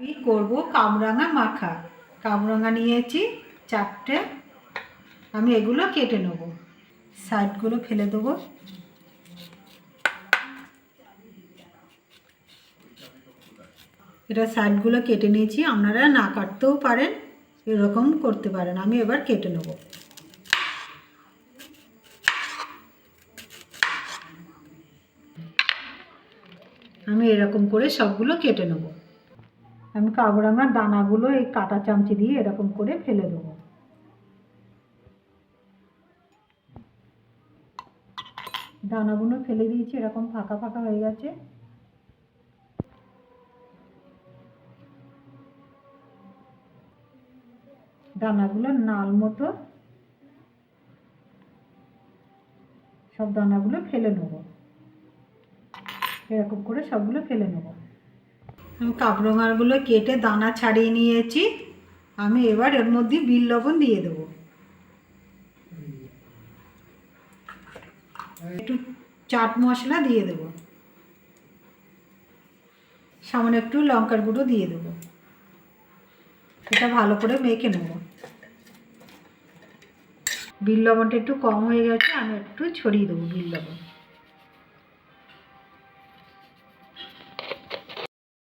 আমি করব কামরাঙা মাখা। কামরাঙা নিয়েছি চারটে। আমি এগুলো কেটে নেব। সাইডগুলো ফেলে দেবো। এটা সাইডগুলো কেটে নিয়েছি। আপনারা না কাটতেও পারেন, এরকম করতে পারেন। আমি এবার কেটে নেব। আমি এরকম করে সবগুলো কেটে নেব। আমি কাবরাঙার দানাগুলো এই কাটা চামচি দিয়ে এরকম করে ফেলে দেবো। দানাগুলো ফেলে দিয়েছি, এরকম ফাঁকা ফাঁকা হয়ে গেছে। দানাগুলো নাল মতো সব দানাগুলো ফেলে নেব। এরকম করে সবগুলো ফেলে নেব। আমি কাবরঙারগুলো কেটে দানা ছাড়িয়ে নিয়েছি। আমি এবার এর মধ্যে বিল লবণ দিয়ে দেবো। একটু চাট মশলা দিয়ে দেবো। সামান্য একটু লঙ্কার গুঁড়ো দিয়ে দেবো। এটা ভালো করে মেখে নেব। বিল লবণটা একটু কম হয়ে গেছে, আমি একটু ছড়িয়ে দেবো বিল লবণ।